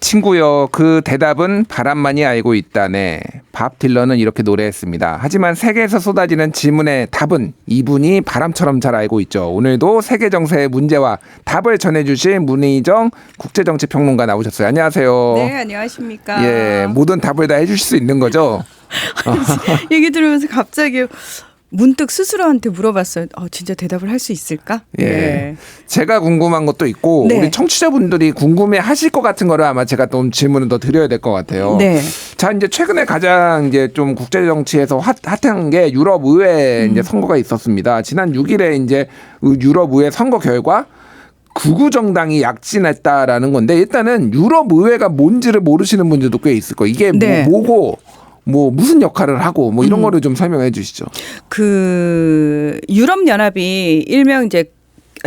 친구여 그 대답은 바람만이 알고 있다네. 밥 딜러는 이렇게 노래했습니다. 하지만 세계에서 쏟아지는 질문의 답은 이분이 바람처럼 잘 알고 있죠. 오늘도 세계 정세의 문제와 답을 전해주실 문희정 국제정치평론가 나오셨어요. 안녕하세요. 네, 안녕하십니까. 예, 모든 답을 다 해주실 수 있는 거죠. 얘기 들으면서 갑자기 문득 스스로한테 물어봤어요. 어, 진짜 대답을 할 수 있을까? 예. 제가 궁금한 것도 있고 네. 우리 청취자분들이 궁금해 하실 것 같은 거를 아마 제가 좀 질문을 더 드려야 될 것 같아요. 네. 자, 이제 최근에 가장 이제 좀 국제 정치에서 핫, 핫한 게 유럽 의회 음. 이제 선거가 있었습니다. 지난 6일에 이제 유럽 의회 선거 결과 극우 정당이 약진했다라는 건데 일단은 유럽 의회가 뭔지를 모르시는 분들도 꽤 있을 거예요. 이게 네. 뭐, 뭐고 뭐 무슨 역할을 하고 뭐 음. 이런 거를 좀 설명해 주시죠. 그 유럽 연합이 일명 이제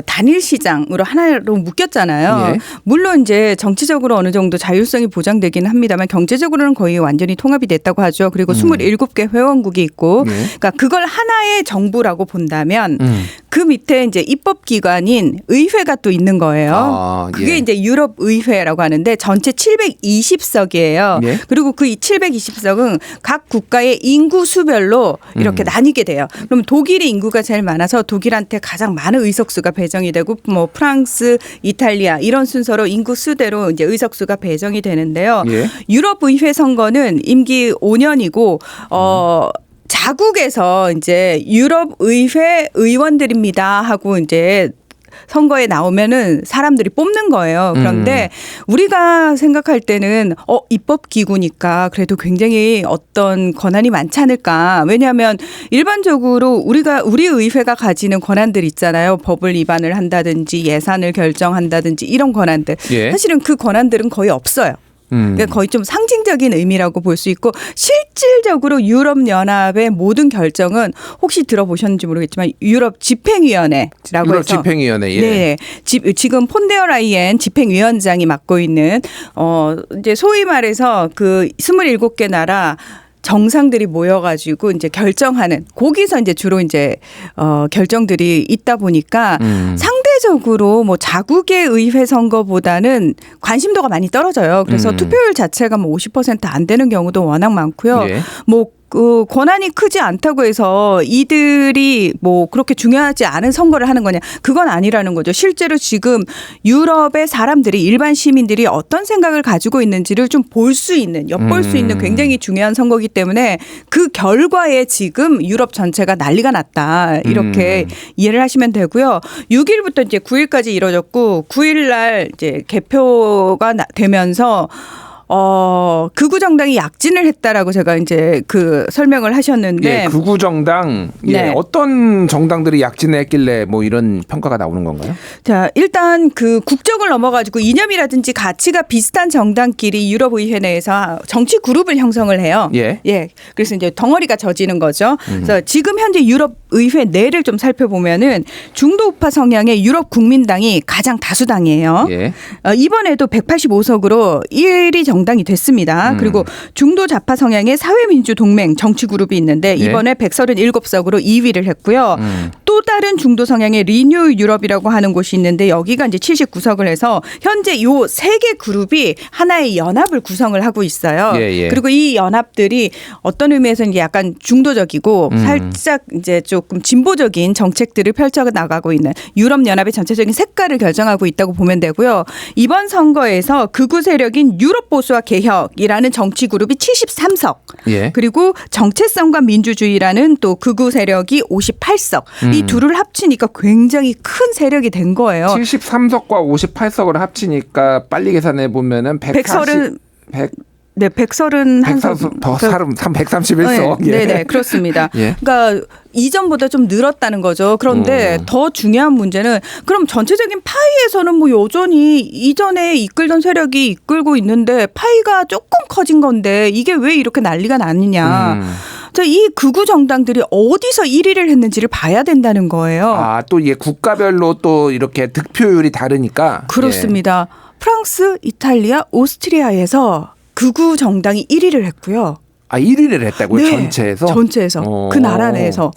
단일 시장으로 하나로 묶였잖아요. 예. 물론 이제 정치적으로 어느 정도 자율성이 보장되기는 합니다만 경제적으로는 거의 완전히 통합이 됐다고 하죠. 그리고 27개 회원국이 있고 예. 그러니까 그걸 하나의 정부라고 본다면 음. 그 밑에 이제 입법 기관인 의회가 또 있는 거예요. 아, 그게 예. 이제 유럽 의회라고 하는데 전체 720석이에요. 예. 그리고 그 720석은 각 국가의 인구 수별로 이렇게 음. 나뉘게 돼요. 그럼 독일의 인구가 제일 많아서 독일한테 가장 많은 의석수가 배정이 되고 뭐 프랑스, 이탈리아 이런 순서로 인구 수대로 이제 의석수가 배정이 되는데요. 예. 유럽 의회 선거는 임기 5년이고 어 자국에서 이제 유럽 의회 의원들입니다 하고 이제 선거에 나오면은 사람들이 뽑는 거예요. 그런데 우리가 생각할 때는 어 입법 기구니까 그래도 굉장히 어떤 권한이 많지 않을까. 왜냐하면 일반적으로 우리가 우리 의회가 가지는 권한들 있잖아요. 법을 위반을 한다든지 예산을 결정한다든지 이런 권한들. 예. 사실은 그 권한들은 거의 없어요. 음. 그러니까 거의 좀 상징적인 의미라고 볼 수 있고 실질적으로 유럽 연합의 모든 결정은 혹시 들어보셨는지 모르겠지만 유럽 집행위원회라고 유럽 해서 집행위원회 예. 네. 지, 지금 폰데어 라이엔 집행위원장이 맡고 있는 어 이제 소위 말해서 그 27개 나라 정상들이 모여가지고 이제 결정하는 거기서 이제 주로 이제 어 결정들이 있다 보니까 음. 상대적으로 뭐 자국의 의회 선거보다는 관심도가 많이 떨어져요. 그래서 음. 투표율 자체가 뭐 50%안 되는 경우도 워낙 많고요. 예. 뭐 그 권한이 크지 않다고 해서 이들이 뭐 그렇게 중요하지 않은 선거를 하는 거냐 그건 아니라는 거죠. 실제로 지금 유럽의 사람들이 일반 시민들이 어떤 생각을 가지고 있는지를 좀 볼 수 있는 엿볼 수 있는 음. 굉장히 중요한 선거기 때문에 그 결과에 지금 유럽 전체가 난리가 났다 이렇게 음. 이해를 하시면 되고요. 6일부터 이제 9일까지 이뤄졌고 9일 날 이제 개표가 나- 되면서 어 극우 정당이 약진을 했다라고 제가 이제 그 설명을 하셨는데 예, 극우 정당 예, 네. 어떤 정당들이 약진했길래 뭐 이런 평가가 나오는 건가요? 자, 일단 그 국적을 넘어 가지고 이념이라든지 가치가 비슷한 정당끼리 유럽 의회 내에서 정치 그룹을 형성을 해요. 예. 예. 그래서 이제 덩어리가 져지는 거죠. 음. 그래서 지금 현재 유럽 의회 내를 좀 살펴보면은 중도 우파 성향의 유럽 국민당이 가장 다수당이에요. 예. 어, 이번에도 185석으로 1위 정 당이 됐습니다. 음. 그리고 중도 좌파 성향의 사회민주 동맹 정치 그룹이 있는데 예. 이번에 137석으로 2위를 했고요. 음. 또 다른 중도 성향의 리뉴 유럽이라고 하는 곳이 있는데 여기가 이제 79석을 해서 현재 요 세 개 그룹이 하나의 연합을 구성을 하고 있어요. 예, 예. 그리고 이 연합들이 어떤 의미에서는 약간 중도적이고 음. 살짝 이제 조금 진보적인 정책들을 펼쳐 나가고 있는 유럽 연합의 전체적인 색깔을 결정하고 있다고 보면 되고요. 이번 선거에서 극우 세력인 유럽 보수 와 개혁이라는 정치 그룹이 73석. 예. 그리고 정체성과 민주주의라는 또 극우 세력이 58석. 이 음. 둘을 합치니까 굉장히 큰 세력이 된 거예요. 73석과 58석을 합치니까 빨리 계산해 보면은 140 130 100 네, 131석. 130, 더 사람 131석. 네, 네, 그렇습니다. 예. 그러니까 이전보다 좀 늘었다는 거죠. 그런데 음. 더 중요한 문제는 그럼 전체적인 파이에서는 뭐 여전히 이전에 이끌던 세력이 이끌고 있는데 파이가 조금 커진 건데 이게 왜 이렇게 난리가 났느냐. 음. 자, 이 극우 정당들이 어디서 1위를 했는지를 봐야 된다는 거예요. 아, 또 이게 국가별로 또 이렇게 득표율이 다르니까. 그렇습니다. 프랑스, 이탈리아, 오스트리아에서 극우 정당이 1위를 했고요. 예. 아, 1위를 했다고요? 네, 전체에서? 전체에서 어. 그 나라 내에서.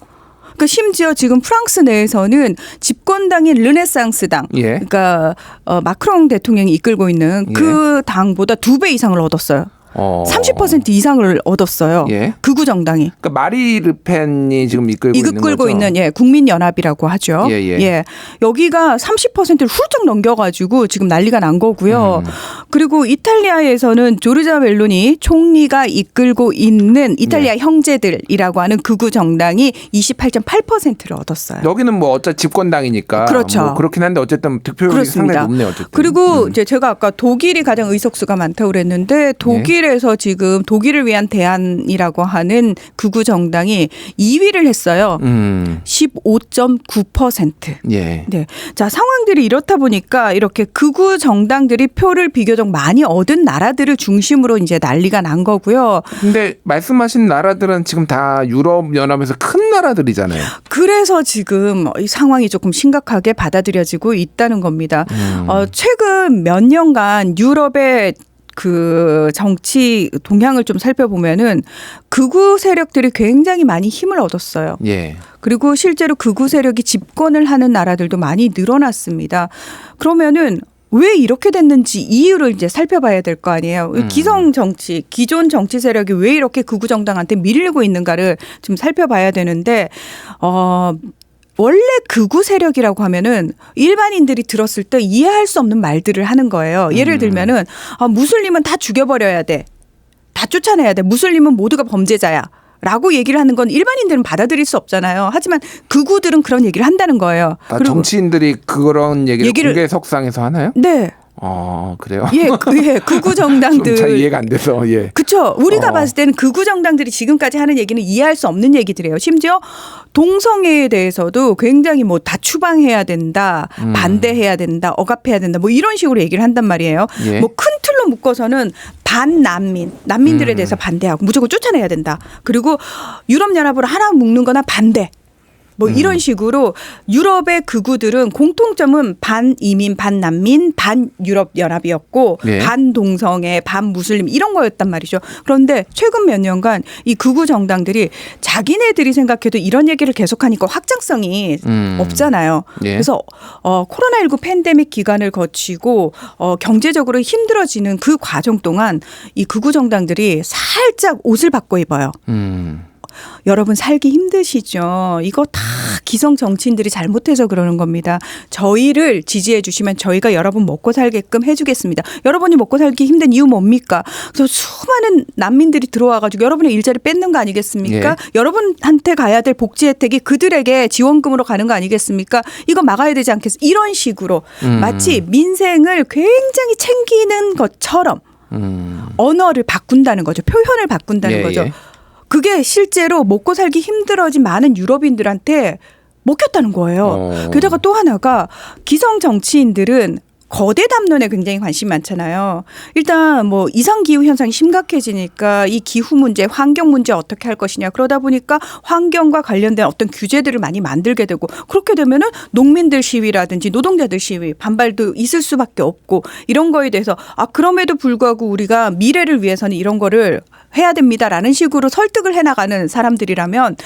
그 심지어 지금 프랑스 내에서는 집권당인 르네상스당, 예. 그러니까 어, 마크롱 대통령이 이끌고 있는 그 당보다 두 배 이상을 얻었어요. 어. 30% 이상을 얻었어요. 예. 극우 정당이. 그러니까 마리 르펜이 지금 이끌고, 있는 이끌고 거죠. 있는 예 국민연합이라고 하죠. 예, 예. 여기가 30%를 훌쩍 넘겨가지고 지금 난리가 난 거고요. 음. 그리고 이탈리아에서는 조르자 멜로니 총리가 이끌고 있는 이탈리아 형제들이라고 하는 극우 정당이 28.8%를 얻었어요. 여기는 뭐 어차 집권당이니까 그렇죠. 뭐 그렇긴 한데 어쨌든 득표율이 그렇습니다. 상당히 높네요. 어쨌든. 그리고 이제 제가 아까 독일이 가장 의석수가 많다고 그랬는데 독일 에서 지금 독일을 위한 대안이라고 하는 극우 정당이 2위를 했어요. 음. 15.9%. 예. 네. 자, 상황들이 이렇다 보니까 이렇게 극우 정당들이 표를 비교적 많이 얻은 나라들을 중심으로 이제 난리가 난 거고요. 근데 말씀하신 나라들은 지금 다 유럽 연합에서 큰 나라들이잖아요. 그래서 지금 이 상황이 조금 심각하게 받아들여지고 있다는 겁니다. 음. 어, 최근 몇 년간 유럽의 그 정치 동향을 좀 살펴보면은 극우 세력들이 굉장히 많이 힘을 얻었어요. 예. 그리고 실제로 극우 세력이 집권을 하는 나라들도 많이 늘어났습니다. 그러면은 왜 이렇게 됐는지 이유를 이제 살펴봐야 될 거 아니에요. 음. 기성 정치, 기존 정치 세력이 왜 이렇게 극우 정당한테 밀리고 있는가를 좀 살펴봐야 되는데 어 원래 극우 세력이라고 하면은 일반인들이 들었을 때 이해할 수 없는 말들을 하는 거예요. 예를 들면은 아, 무슬림은 다 죽여버려야 돼. 다 쫓아내야 돼. 무슬림은 모두가 범죄자야. 라고 얘기를 하는 건 일반인들은 받아들일 수 없잖아요. 하지만 극우들은 그런 얘기를 한다는 거예요. 아, 정치인들이 그런 얘기를, 얘기를- 공개 석상에서 하나요? 네. 어, 그래요? 예, 그, 예, 극우 정당들. 좀잘 이해가 안 돼서 예. 그쵸. 우리가 어. 봤을 때는 극우 정당들이 지금까지 하는 얘기는 이해할 수 없는 얘기들이에요. 심지어 동성애에 대해서도 굉장히 뭐 다 추방해야 된다, 음. 반대해야 된다, 억압해야 된다, 뭐 이런 식으로 얘기를 한단 말이에요. 예. 뭐큰 틀로 묶어서는 반난민, 난민들에 음. 대해서 반대하고 무조건 쫓아내야 된다. 그리고 유럽 연합으로 하나 묶는 거나 반대. 뭐 음. 이런 식으로 유럽의 극우들은 공통점은 반이민, 반난민, 반유럽 연합이었고 예. 반동성애, 반무슬림 이런 거였단 말이죠. 그런데 최근 몇 년간 이 극우 정당들이 자기네들이 생각해도 이런 얘기를 계속하니까 확장성이 음. 없잖아요. 예. 그래서 어 코로나19 팬데믹 기간을 거치고 어 경제적으로 힘들어지는 그 과정 동안 이 극우 정당들이 살짝 옷을 바꿔 입어요. 음. 여러분 살기 힘드시죠? 이거 다 기성 정치인들이 잘못해서 그러는 겁니다. 저희를 지지해 주시면 저희가 여러분 먹고 살게끔 해주겠습니다. 여러분이 먹고 살기 힘든 이유 뭡니까? 그래서 수많은 난민들이 들어와가지고 여러분의 일자리 뺏는 거 아니겠습니까? 예. 여러분한테 가야 될 복지 혜택이 그들에게 지원금으로 가는 거 아니겠습니까? 이거 막아야 되지 않겠습니까? 이런 식으로 음. 마치 민생을 굉장히 챙기는 것처럼 음. 언어를 바꾼다는 거죠. 표현을 바꾼다는 예, 거죠. 예. 그게 실제로 먹고 살기 힘들어진 많은 유럽인들한테 먹혔다는 거예요. 어. 게다가 또 하나가 기성 정치인들은 거대 담론에 굉장히 관심이 많잖아요. 일단 뭐 이상 기후 현상이 심각해지니까 이 기후 문제, 환경 문제 어떻게 할 것이냐 그러다 보니까 환경과 관련된 어떤 규제들을 많이 만들게 되고 그렇게 되면은 농민들 시위라든지 노동자들 시위 반발도 있을 수밖에 없고 이런 거에 대해서 아 그럼에도 불구하고 우리가 미래를 위해서는 이런 거를 해야 됩니다라는 식으로 설득을 해 나가는 사람들이라면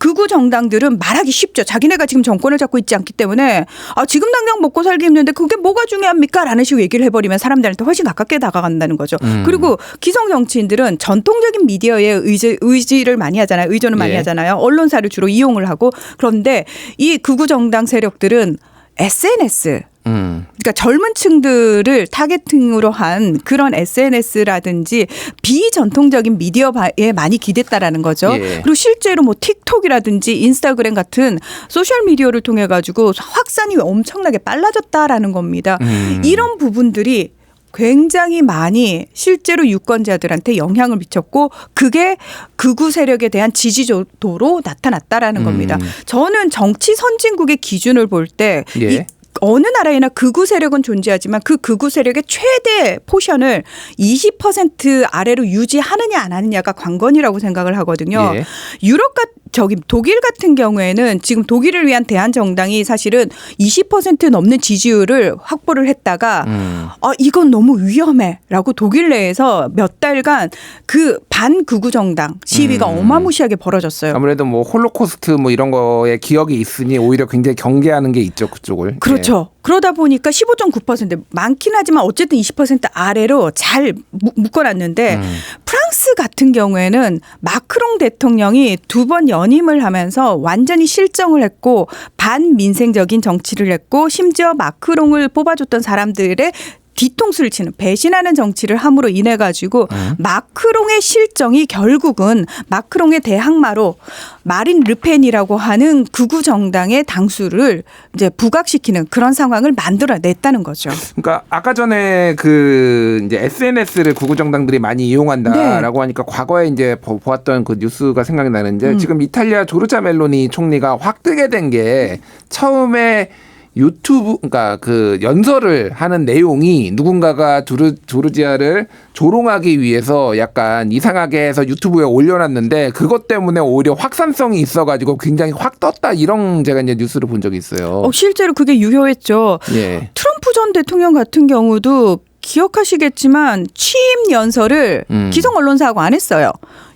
극우 정당들은 말하기 쉽죠. 자기네가 지금 정권을 잡고 있지 않기 때문에 아 지금 당장 먹고 살기 힘든데 그게 뭐가 중요합니까?라는 식으로 얘기를 해버리면 사람들한테 훨씬 가깝게 다가간다는 거죠. 음. 그리고 기성 정치인들은 전통적인 미디어에 의지, 의지를 많이 하잖아요. 의존을 많이 예. 하잖아요. 언론사를 주로 이용을 하고 그런데 이 극우 정당 세력들은 SNS 음. 그러니까 젊은 층들을 타겟팅으로 한 그런 SNS라든지 비전통적인 미디어에 많이 기댔다라는 거죠. 예. 그리고 실제로 뭐 틱톡이라든지 인스타그램 같은 소셜 미디어를 통해 가지고 확산이 엄청나게 빨라졌다라는 겁니다. 음. 이런 부분들이 굉장히 많이 실제로 유권자들한테 영향을 미쳤고 그게 극우 세력에 대한 지지도로 나타났다라는 음. 겁니다. 저는 정치 선진국의 기준을 볼때이 예. 어느 나라에나 극우 세력은 존재하지만 그 극우 세력의 최대 포션을 20% 아래로 유지하느냐 안 하느냐가 관건이라고 생각을 하거든요. 예. 유럽 같 저기 독일 같은 경우에는 지금 독일을 위한 대한 정당이 사실은 20% 넘는 지지율을 확보를 했다가 음. 아 이건 너무 위험해라고 독일 내에서 몇 달간 그 반극우 정당 시위가 음. 어마무시하게 벌어졌어요. 아무래도 뭐 홀로코스트 뭐 이런 거에 기억이 있으니 오히려 굉장히 경계하는 게 있죠 그쪽을. 그렇죠. 그러다 보니까 15.9% 많긴 하지만 어쨌든 20% 아래로 잘 무- 묶어놨는데 음. 프랑스 같은 경우에는 마크롱 대통령이 두 번 연임을 하면서 완전히 실정을 했고 반민생적인 정치를 했고 심지어 마크롱을 뽑아줬던 사람들의 뒤통수를 치는 배신하는 정치를 함으로 인해 가지고 마크롱의 실정이 결국은 마크롱의 대항마로 마린 르펜이라고 하는 극우 정당의 당수를 이제 부각시키는 그런 상황을 만들어냈다는 거죠. 그러니까 아까 전에 그 이제 SNS를 구구 정당들이 많이 이용한다라고 네. 하니까 과거에 이제 보- 보았던 그 뉴스가 생각이 음. 나는데 지금 이탈리아 조르자 멜로니 총리가 확 뜨게 된 게 처음에 유튜브 그러니까 그 연설을 하는 내용이 누군가가 조르, 조르지아를 조롱하기 위해서 약간 이상하게 해서 유튜브에 올려놨는데 그것 때문에 오히려 확산성이 있어가지고 굉장히 확 떴다 이런 제가 이제 뉴스를 본 적이 있어요. 어, 실제로 그게 유효했죠. 예. 트럼프 전 대통령 같은 경우도 기억하시겠지만 취임 연설을 음. 기성 언론사하고 안 했어요.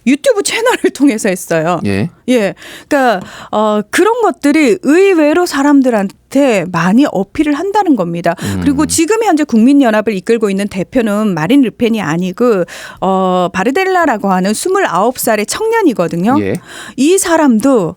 유튜브 채널을 통해서 했어요. 예. 예. 그러니까 어 그런 것들이 의외로 사람들한테 많이 어필을 한다는 겁니다. 음. 그리고 지금 현재 국민연합을 이끌고 있는 대표는 마린 르펜이 아니고 어 바르델라라고 하는 29살의 청년이거든요. 예. 이 사람도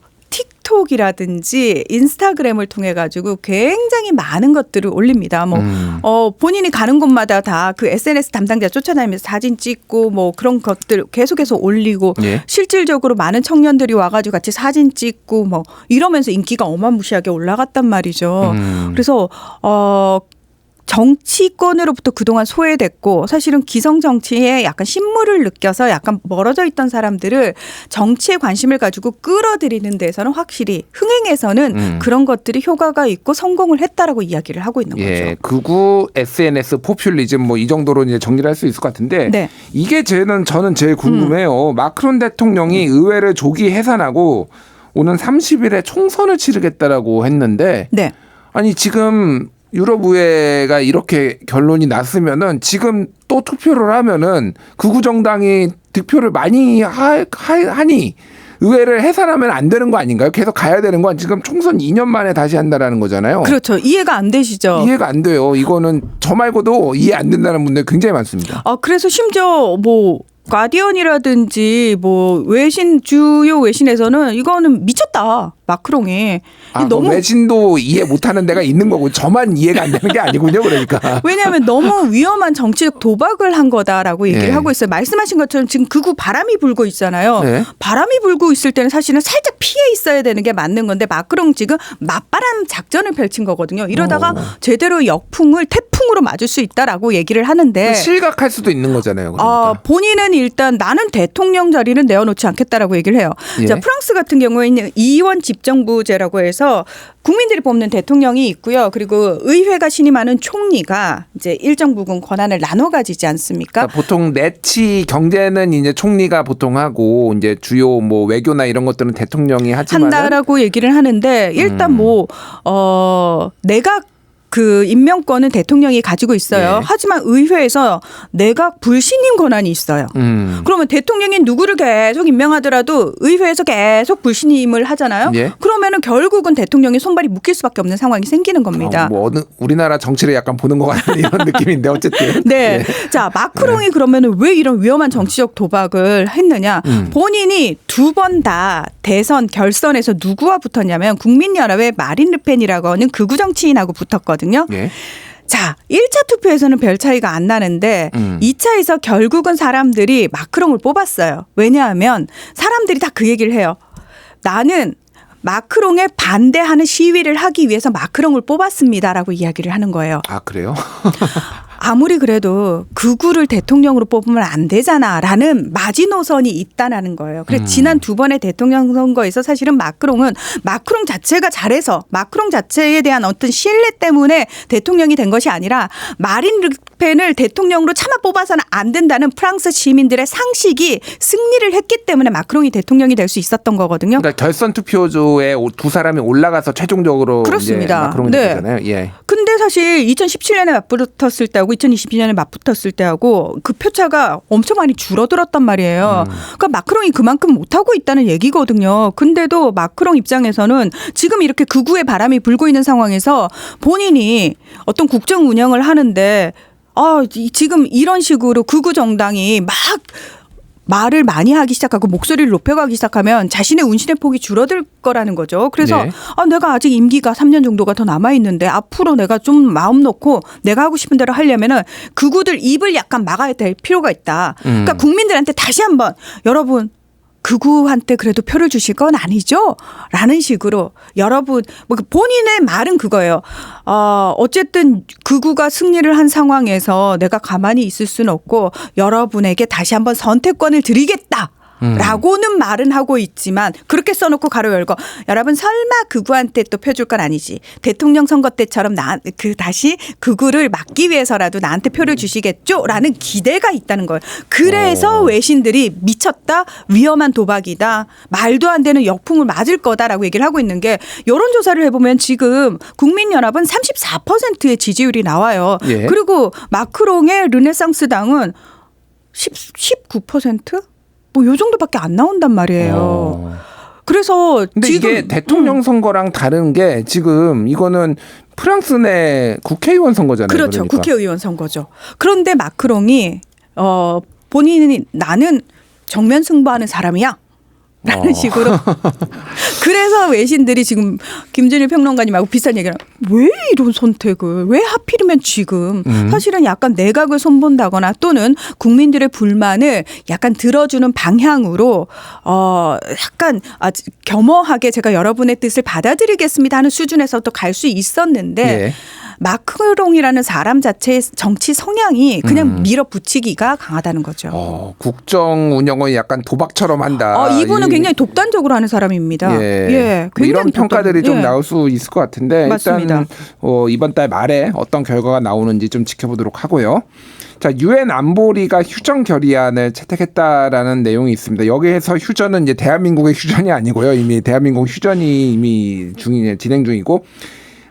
틱톡이라든지 인스타그램을 통해 가지고 굉장히 많은 것들을 올립니다. 뭐 음. 어, 본인이 가는 곳마다 다 그 SNS 담당자 쫓아다니면서 사진 찍고 뭐 그런 것들 계속해서 올리고 예. 실질적으로 많은 청년들이 와가지고 같이 사진 찍고 뭐 이러면서 인기가 어마무시하게 올라갔단 말이죠. 음. 그래서 어 정치권으로부터 그동안 소외됐고 사실은 기성 정치에 약간 신물을 느껴서 약간 멀어져 있던 사람들을 정치에 관심을 가지고 끌어들이는 데서는 확실히 흥행에서는 음. 그런 것들이 효과가 있고 성공을 했다라고 이야기를 하고 있는 예, 거죠. 극우 SNS 포퓰리즘 뭐 이 정도로 이제 정리를 할 수 있을 것 같은데 네. 이게 저는 저는 제일 궁금해요. 마크론 대통령이 의회를 조기 해산하고 오는 30일에 총선을 치르겠다라고 했는데 네. 아니 지금 유럽 의회가 이렇게 결론이 났으면은 지금 또 투표를 하면은 극우 정당이 득표를 많이 하, 하, 하니 의회를 해산하면 안 되는 거 아닌가요? 계속 가야 되는 건 지금 총선 2년 만에 다시 한다라는 거잖아요. 그렇죠. 이해가 안 되시죠. 이해가 안 돼요. 이거는 저 말고도 이해 안 된다는 분들 굉장히 많습니다. 아 그래서 심지어 뭐 가디언이라든지 뭐 외신 주요 외신에서는 이거는 미쳤다 마크롱이 아, 너무 외신도 이해 못하는 데가 있는 거고 저만 이해가 안 되는 게 아니군요. 그러니까. 왜냐하면 너무 위험한 정치적 도박을 한 거다라고 얘기를 네. 하고 있어요. 말씀하신 것처럼 지금 극우 바람이 불고 있잖아요. 네. 바람이 불고 있을 때는 사실은 살짝 피해 있어야 되는 게 맞는 건데 마크롱 지금 맞바람 작전을 펼친 거거든요. 이러다가 어. 제대로 역풍을 태풍으로 맞을 수 있다라고 얘기를 하는데 실각할 수도 있는 거잖아요. 네. 어, 그러니까. 본인은 일단 나는 대통령 자리는 내어놓지 않겠다라고 얘기를 해요. 예. 자, 프랑스 같은 경우에는 이원 집 정부제라고 해서 국민들이 뽑는 대통령이 있고요. 그리고 의회가 신임하는 총리가 이제 일정 부분 권한을 나눠 가지지 않습니까? 그러니까 보통 내치 경제는 이제 총리가 보통 하고 이제 주요 뭐 외교나 이런 것들은 대통령이 하지만 한다라고 얘기를 하는데 일단 음. 뭐 어, 내각 그 임명권은 대통령이 가지고 있어요. 예. 하지만 의회에서 내각 불신임 권한이 있어요. 음. 그러면 대통령이 누구를 계속 임명하더라도 의회에서 계속 불신임을 하잖아요. 예. 그러면은 결국은 대통령이 손발이 묶일 수밖에 없는 상황이 생기는 겁니다. 어, 뭐 어느 우리나라 정치를 약간 보는 것 같은 이런 느낌인데 어쨌든 네. 자, 마크롱이 그러면은 왜 이런 위험한 정치적 도박을 했느냐? 음. 본인이 두 번 다 대선 결선에서 누구와 붙었냐면 국민연합의 마린 르펜이라고 하는 극우 정치인하고 붙었거든요. 예. 자, 1차 투표에서는 별 차이가 안 나는데 음. 2차에서 결국은 사람들이 마크롱을 뽑았어요. 왜냐하면 사람들이 다 그 얘기를 해요. 나는 마크롱에 반대하는 시위를 하기 위해서 마크롱을 뽑았습니다라고 이야기를 하는 거예요. 아 그래요? 아무리 그래도 극우를 대통령으로 뽑으면 안 되잖아라는 마지노선이 있다라는 거예요. 그래서 음. 지난 두 번의 대통령 선거에서 사실은 마크롱은 마크롱 자체가 잘해서 마크롱 자체에 대한 어떤 신뢰 때문에 대통령이 된 것이 아니라 마린 르펜을 대통령으로 차마 뽑아서는 안 된다는 프랑스 시민들의 상식이 승리를 했기 때문에 마크롱이 대통령이 될 수 있었던 거거든요. 그러니까 결선 투표조에 오- 두 사람이 올라가서 최종적으로 그렇습니다. 마크롱이 네. 됐잖아요. 예. 근데 사실 2017년에 맞붙었을 때 하고 2022년에 맞붙었을 때하고 그 표차가 엄청 많이 줄어들었단 말이에요. 그러니까 마크롱이 그만큼 못하고 있다는 얘기거든요. 근데도 마크롱 입장에서는 지금 이렇게 극우의 바람이 불고 있는 상황에서 본인이 어떤 국정 운영을 하는데 아, 이- 지금 이런 식으로 극우 정당이 막 말을 많이 하기 시작하고 목소리를 높여가기 시작하면 자신의 운신의 폭이 줄어들 거라는 거죠. 그래서 네. 아, 내가 아직 임기가 3년 정도가 더 남아 있는데 앞으로 내가 좀 마음 놓고 내가 하고 싶은 대로 하려면은 극우들 입을 약간 막아야 될 필요가 있다. 그러니까 국민들한테 다시 한번 여러분 극우한테 그래도 표를 주실 건 아니죠? 라는 식으로 여러분 뭐 본인의 말은 그거예요. 어, 어쨌든 극우가 승리를 한 상황에서 내가 가만히 있을 수는 없고 여러분에게 다시 한번 선택권을 드리겠다. 라고는 말은 하고 있지만 그렇게 써놓고 가로 열고 여러분 설마 극우한테 또 펴줄 건 아니지 대통령 선거 때처럼 나 그 다시 극우를 막기 위해서라도 나한테 표를 주시겠죠라는 기대가 있다는 거예요. 그래서 어. 외신들이 외신들이 미쳤다 위험한 도박이다 말도 안 되는 역풍을 맞을 거다라고 얘기를 하고 있는 게 여론 조사를 해보면 지금 국민연합은 34%의 지지율이 나와요. 예. 그리고 마크롱의 르네상스 당은 10, 19%? 뭐 요 정도밖에 안 나온단 말이에요. 어. 그래서 근데 지금 이게 대통령 선거랑 다른 게 지금 이거는 프랑스 내 국회의원 선거잖아요. 그렇죠. 그러니까. 국회의원 선거죠. 그런데 마크롱이 어 본인이 나는 정면 승부하는 사람이야. 라는 어. 식으로. 그래서 외신들이 지금 김준일 평론가님하고 비슷한 얘기를. 왜 이런 선택을 왜 하필이면 지금 음. 사실은 약간 내각을 손본다거나 또는 국민들의 불만을 약간 들어주는 방향으로 어 약간 아, 겸허하게 제가 여러분의 뜻을 받아들이겠습니다 하는 수준에서 또 갈 수 있었는데 예. 마크롱이라는 사람 자체의 정치 성향이 그냥 음. 밀어붙이기가 강하다는 거죠. 어, 국정 운영을 약간 도박처럼 한다. 어, 이분은 이- 굉장히 독단적으로 하는 사람입니다. 예. 예, 뭐 굉장히 이런 평가들이 독단- 좀 예. 나올 수 있을 것 같은데 맞습니다. 일단 어, 이번 달 말에 어떤 결과가 나오는지 좀 지켜보도록 하고요. 자, 유엔 안보리가 휴전 결의안을 채택했다라는 내용이 있습니다. 여기에서 휴전은 이제 대한민국의 휴전이 아니고요. 이미 대한민국 휴전이 이미 중이 진행 중이고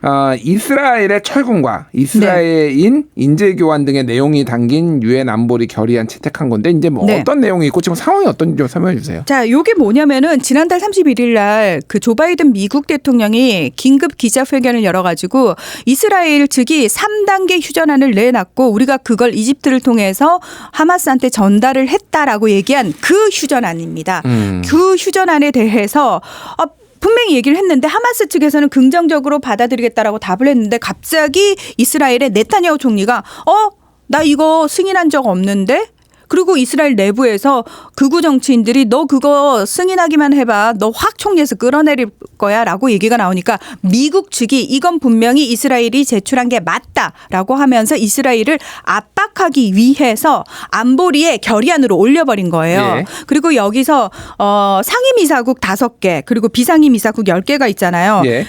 어, 이스라엘의 철군과 이스라엘인 인재 교환 등의 내용이 담긴 유엔 안보리 결의안 채택한 건데 이제 뭐 네. 어떤 내용이 있고 지금 상황이 어떤지 좀 설명해 주세요. 자, 요게 뭐냐면은 지난달 31일 날 그 조 바이든 미국 대통령이 긴급 기자회견을 열어 가지고 이스라엘 측이 3단계 휴전안을 내놨고 우리가 그걸 이집트를 통해서 하마스한테 전달을 했다라고 얘기한 그 휴전안입니다. 음. 그 휴전안에 대해서 어, 분명히 얘기를 했는데 하마스 측에서는 긍정적으로 받아들이겠다라고 답을 했는데 갑자기 이스라엘의 네타냐후 총리가 어? 나 이거 승인한 적 없는데? 그리고 이스라엘 내부에서 극우 정치인들이 너 그거 승인하기만 해봐. 너 확 총리에서 끌어내릴 거야. 라고 얘기가 나오니까 미국 측이 이건 분명히 이스라엘이 제출한 게 맞다 라고 하면서 이스라엘을 압박하기 위해서 안보리의 결의안으로 올려버린 거예요. 예. 그리고 여기서 어 상임이사국 다섯 개 그리고 비상임이사국 열 개가 있잖아요. 예.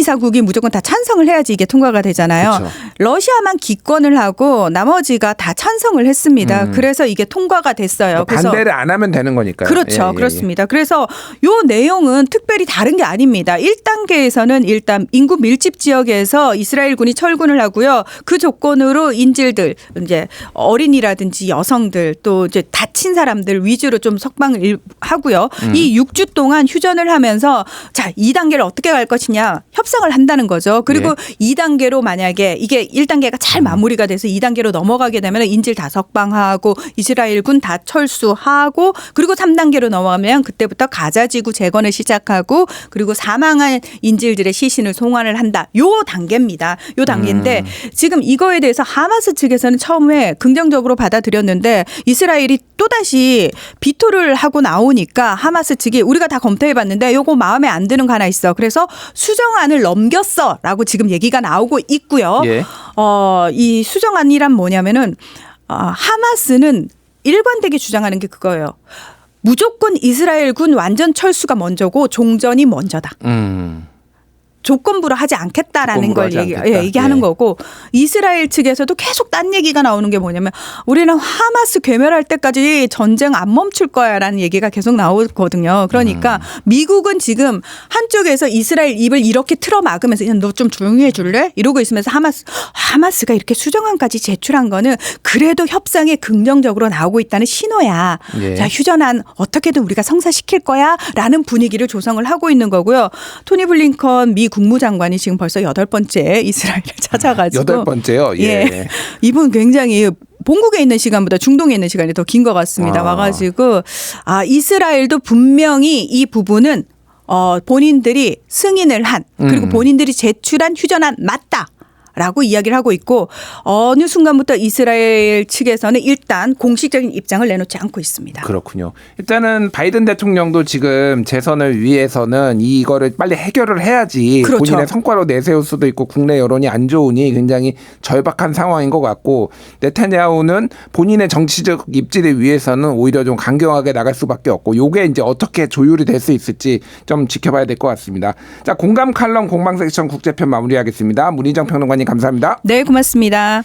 상임이사국이 무조건 다 찬성을 해야지 이게 통과가 되잖아요. 그쵸. 러시아만 기권을 하고 나머지가 다 찬성을 했습니다. 음. 그래서 이게 통과가 됐어요. 그래서 반대를 안 하면 되는 거니까요. 그렇죠. 예, 예, 예. 그렇습니다. 그래서 요 내용은 특별히 다른 게 아닙니다. 1단계에서는 일단 인구 밀집 지역에서 이스라엘군이 철군을 하고요. 그 조건으로 인질들 이제 어린이라든지 여성들 또 이제 다친 사람들 위주로 좀 석방을 일- 하고요. 음. 이 6주 동안 휴전을 하면서 자, 2단계를 어떻게 갈 것이냐 협 상을 한다는 거죠. 그리고 예. 2단계로 만약에 이게 1단계가 음. 잘 마무리가 돼서 2단계로 넘어가게 되면 인질 다 석방하고 이스라엘군 다 철수하고 그리고 3단계로 넘어가면 그때부터 가자 지구 재건을 시작하고 그리고 사망한 인질들의 시신을 송환을 한다. 요 단계입니다. 요 단계인데 음. 지금 이거에 대해서 하마스 측에서는 처음에 긍정적으로 받아들였는데 이스라엘이 또다시 비토를 하고 나오니까 하마스 측이 우리가 다 검토해 봤는데 요거 마음에 안 드는 거 하나 있어. 그래서 수정안을 넘겼어. 라고 지금 얘기가 나오고 있고요. 예. 어, 이 수정안이란 뭐냐면은 어, 하마스는 일관되게 주장하는 게 그거예요. 무조건 이스라엘 군 완전 철수가 먼저고 종전이 먼저다. 음. 조건부로 하지 않겠다라는 걸 하지 얘기, 않겠다. 예, 얘기하는 예. 거고 이스라엘 측에서도 계속 딴 얘기가 나오는 게 뭐냐면 우리는 하마스 괴멸할 때까지 전쟁 안 멈출 거야라는 얘기가 계속 나오거든요. 그러니까 음. 미국은 지금 한쪽에서 이스라엘 입을 이렇게 틀어 막으면서 너 좀 조용히 해줄래? 이러고 있으면서 하마스 하마스가 이렇게 수정안까지 제출한 거는 그래도 협상에 긍정적으로 나오고 있다는 신호야. 예. 자 휴전안 어떻게든 우리가 성사시킬 거야라는 분위기를 조성을 하고 있는 거고요. 토니 블링컨 미 국무장관이 지금 벌써 여덟 번째 이스라엘을 찾아가지고 여덟 번째요. 예. 이분 굉장히 본국에 있는 시간보다 중동에 있는 시간이 더 긴 것 같습니다. 아. 와가지고 아 이스라엘도 분명히 이 부분은 어 본인들이 승인을 한 그리고 음. 본인들이 제출한 휴전안 맞다. 라고 이야기를 하고 있고 어느 순간부터 이스라엘 측에서는 일단 공식적인 입장을 내놓지 않고 있습니다. 그렇군요. 일단은 바이든 대통령도 지금 재선을 위해서는 이거를 빨리 해결을 해야지 그렇죠. 본인의 성과로 내세울 수도 있고 국내 여론이 안 좋으니 굉장히 절박한 상황인 것 같고 네타냐후는 본인의 정치적 입지를 위해서는 오히려 좀 강경하게 나갈 수밖에 없고 요게 이제 어떻게 조율이 될 수 있을지 좀 지켜봐야 될 것 같습니다. 자 공감 칼럼 공방 섹션 국제편 마무리하겠습니다. 문희정 평론가님 감사합니다. 네, 고맙습니다.